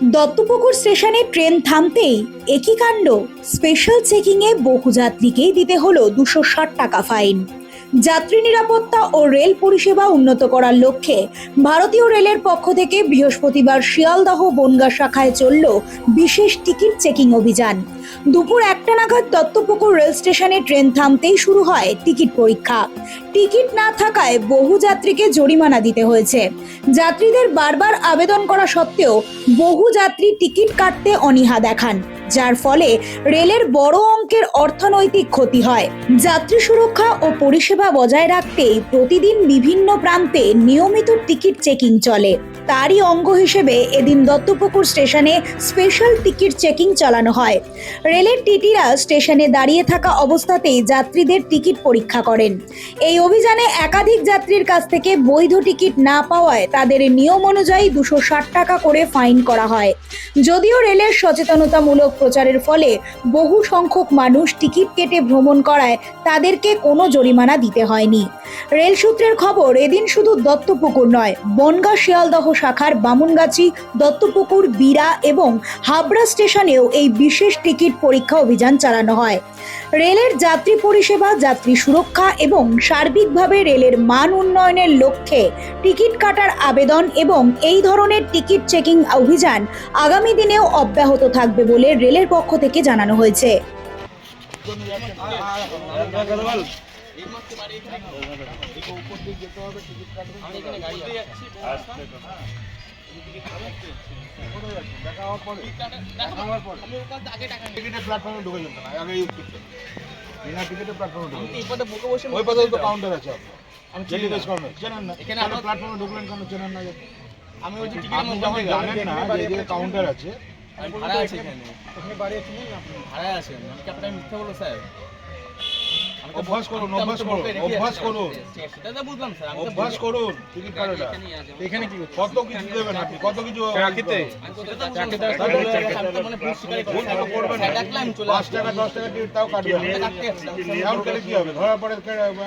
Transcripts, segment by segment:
দত্তপুকুর স্টেশনে ট্রেন থামতেই একই কাণ্ড। স্পেশাল চেকিংয়ে বহু যাত্রীকেই দিতে হলো দুশো ষাট টাকা ফাইন যাত্রী নিরাপত্তা ও রেল পরিষেবা উন্নত করার লক্ষ্যে ভারতীয় রেলের পক্ষ থেকে বৃহস্পতিবার শিয়ালদহ বনগা শাখায় চলল বিশেষ টিকিট চেকিং অভিযান। দুপুর একটা নাগাদ দত্তপুকুর রেল স্টেশনে ট্রেন থামতেই শুরু হয় টিকিট পরীক্ষা। টিকিট না থাকায় বহু যাত্রীকে জরিমানা দিতে হয়েছে। যাত্রীদের বারবার আবেদন করা সত্ত্বেও বহু যাত্রী টিকিট কাটতে অনীহা দেখান। যার ফলে রেলের বড় অঙ্কের অর্থনৈতিক ক্ষতি হয়। যাত্রী সুরক্ষা ও পরিষেবা বজায় রাখতেই প্রতিদিন বিভিন্ন প্রান্তে নিয়মিত টিকিট চেকিং চলে। তারই অঙ্গ হিসেবে এদিন দত্তপুকুর স্টেশনে স্পেশাল টিকিট চেকিং চালানো হয়। রেলের টিটিরা স্টেশনে দাঁড়িয়ে থাকা অবস্থাতেই যাত্রীদের টিকিট পরীক্ষা করেন। এই অভিযানে একাধিক যাত্রীর কাছ থেকে বৈধ টিকিট না পাওয়ায় তাদের নিয়ম অনুযায়ী দুশো টাকা করে ফাইন করা হয়। যদিও রেলের সচেতনতামূলক প্রচারের ফলে বহু সংখ্যক মানুষ টিকিট কেটে ভ্রমণ করায় তাদেরকে কোনো জরিমানা দিতে হয়নি। রেল সূত্রের খবর, এদিন শুধু দত্তপুকুর নয়, বনগা শিয়ালদহ শাখার বামুনগাছি, দত্তপুকুর বিরা এবং হাবড়া স্টেশনেও এই বিশেষ টিকিট পরীক্ষা অভিযান চালানো হয়। রেলের যাত্রী পরিষেবা, যাত্রী সুরক্ষা এবং সার্বিকভাবে রেলের মান উন্নয়নের লক্ষ্যে টিকিট কাটার আবেদন এবং এই ধরনের টিকিট চেকিং অভিযান আগামী দিনেও অব্যাহত থাকবে বলে রেলের পক্ষ থেকে জানানো হয়েছে। টিকিটের প্ল্যাটফর্মে ঢুকে যেত আগে ইউজ করতে বিনা টিকিটের প্ল্যাটফর্মে ঢুকে যেত। ওই পথে তো কাউন্টার আছে আমি চিনি। বেস চেনেন না এখানে প্ল্যাটফর্মে ঢুকলেন কেন চেনেন না আমি ওই যে টিকিটের মধ্যে যখন জানেন না যে কাউন্টার আছে ভাড়া আছে এখানে ভাড়া আছে আমি কি আপনাকে মিথ্যা বলব স্যার অভ্যাস করুন, অভ্যাস করুন, অভ্যাস করুন। অভ্যাস করুন টিকিট কাটাটা এখানে কি কত কিছু দেবেন আপনি কত কিছু চাকরিতে মানে না। পাঁচ টাকা দশ টাকা টিকিট তাও কাটবেন আমি তো কাটতে যাচ্ছিলাম, স্যার, এখন কেটে কি হবে ধরা পড়ে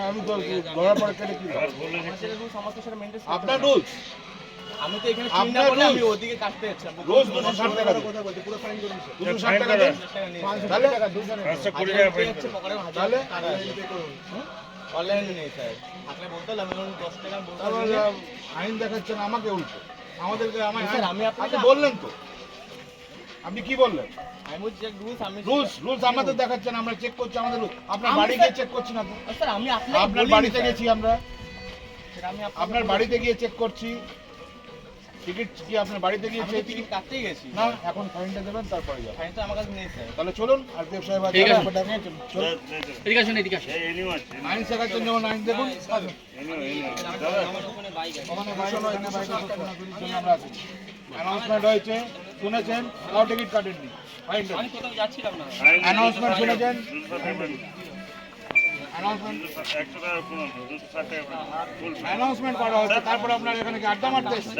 আমি তো ধরা পড়ে কেটে কি হবে আপনার রুলস আমি তো এখানে চিনি না বলে আমি ওদিকে কাটতে যাচ্ছিলাম রোজ দুশো ষাট টাকা দিন। দুশো ষাট টাকা দেন। তাহলে তাহলে অনলাইনে নেই স্যার। থাকলে বলতে আমি বললাম দশ টাকা বলতে আইন দেখাচ্ছেন আমাকে উল্টো। আমাদেরকে আমায় স্যার, আমি আপনাকে- বললেন তো। আপনি কি বললেন? বলছি রুলস রুলস আমাদের দেখাচ্ছেন আমরা চেক করছি আমাদের আপনার বাড়ি গিয়ে চেক করছি না স্যার আমি আপনার বাড়িতে গেছি আমরা। স্যার, আমি আপনার বাড়িতে গিয়ে চেক করছি। টিকিট কি আপনার বাড়িতে গিয়ে আমি টিকিট কাটতেই গেছি। না এখন ফাইনটা দেবেন তারপরে যাবেন। ফাইন তো আমার কাছে নেই স্যার। তাহলে চলুন আর দেব সাহেব আছে চলুন। এদিকে আসুন এদিকে আসুন। আইন শেখাচ্ছেন যেমন আইন দেখুন আমার ওখানে বাইক আমরা আছি অ্যানাউন্সমেন্ট হয়েছে শুনেছেন তাও টিকিট কাটেননি। ফাইনটা আমি কোথাও যাচ্ছিলাম না। অ্যানাউন্সমেন্ট শুনেছেন? অ্যানাউন্সমেন্ট করা হচ্ছে তারপরে আপনার এখানে কি আড্ডা মারতে এসেছেন।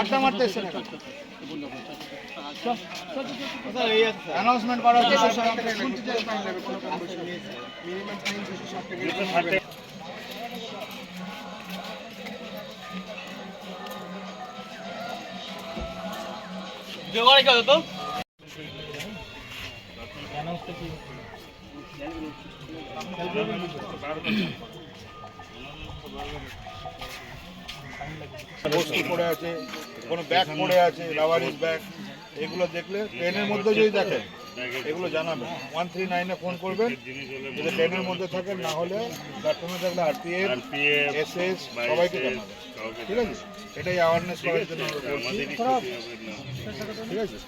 আড্ডা মারতে এসেছেন অ্যানাউন্সমেন্ট করা টাকা জোগাড় কি হতো তো। বস্তু পড়ে আছে, কোনো ব্যাগ পড়ে আছে রাবারিজ ব্যাগ, এগুলো দেখলে ট্রেনের মধ্যে যদি দেখেন, এগুলো জানাবেন। ওয়ান থ্রি নাইনে ফোন করবেন, যদি ট্রেনের মধ্যে থাকেন, না হলে প্ল্যাটফর্মে থাকলে আরপিএফ এস এস সবাইকে জানাবেন। ঠিক আছে? এটাই অ্যাওয়ারনেস করার জন্য আমরা বলছি। ঠিক আছে।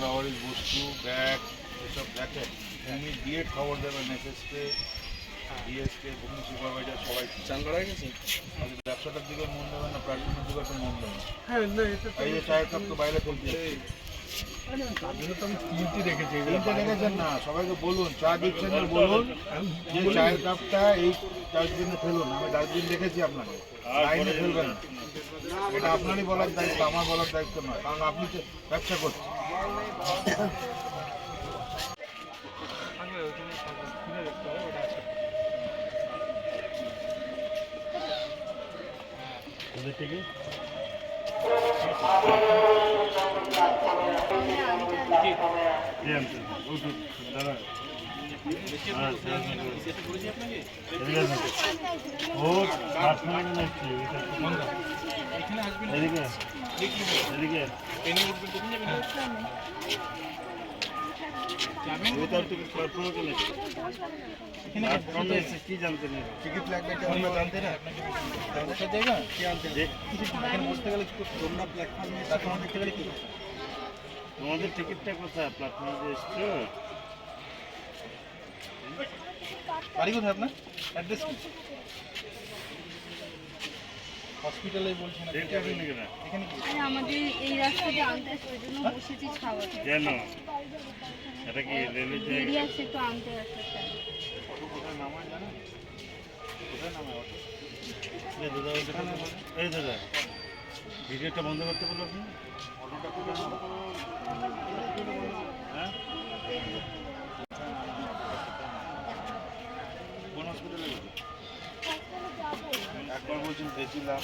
রাবারিজ বস্তু ব্যাগ এসব দেখেন এমনি দিয়ে খবর দেবেন এসএসকে ডিএসকে বুকিং সুপারভাইজার সবাই চান করা গেছে ব্যবসাটার দিকে মন দেবেন না প্ল্যাটফর্মের দিকে একটু মন দেবেন এই যে চায়ের কাপ তো বাইরে চলছে তিনটে রেখেছেন না সবাইকে বলুন চা দিচ্ছেন বলুন যে চায়ের কাপটা এই ডাস্টবিনে ফেলুন আমি ডাস্টবিন রেখেছি আপনাকে লাইনে ফেলবেন এটা আপনারই বলার দায়িত্ব আমার বলার দায়িত্ব নয় কারণ আপনি ব্যবসা করছেন এখানে আসবেন? ট্রেনে উঠবেন তখন যাবেন যাবেন এখানে কি জানতে নেই টিকিট লাগবে জানতে না কে? আনতে বসতে গেলে তোমরা প্ল্যাটফর্মে প্ল্যাটফর্মে দেখতে গেলে কি তোমাদের টিকিটটা কোথায় প্ল্যাটফর্মে এসছো বাড়ি কোথায় আপনার অ্যাড্রেস কি? হসপিটালে বলছেন না এখানে কি আমাদের এই রাস্তাতে আনতে ওই জন্য বসেছি খাওয়াতে কেন? এটা কি রেলের দেরি জায়গা আছে একটু আনতে আসতে এই দাদা এই দাদা। ভিডিওটা বন্ধ করতে বলো আপনি? হ্যাঁ? কোন হসপিটালে একবার বলছেন গেছিলাম।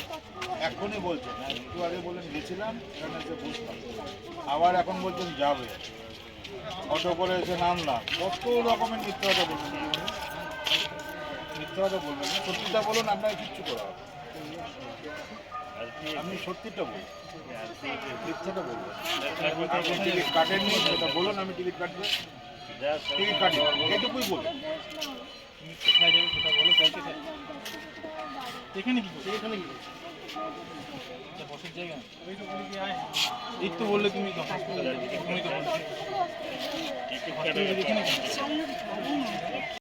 এখনই বলছেন একটু আগে বললেন গেছিলাম এখানে এসে বুঝলাম। আবার এখন বলছেন যাবে। অটো করে এসে নামলাম। কত রকমের মিথ্যা কথা বলছেন মিথ্যা কথা বলবেন সত্যিটা বলুন, আপনাকে কিচ্ছু করা কি আপনি সত্যিটা বলুন। মিথ্যাটা বলবেন কাটেননি, সেটা বলুন, আমি টিকিট কাটবো। টিকিট কাটি এটুকুই বলুন। এখানে কি এখানে কি এই তো বললে তুমি তো হসপিটালে তুমি তো বলছো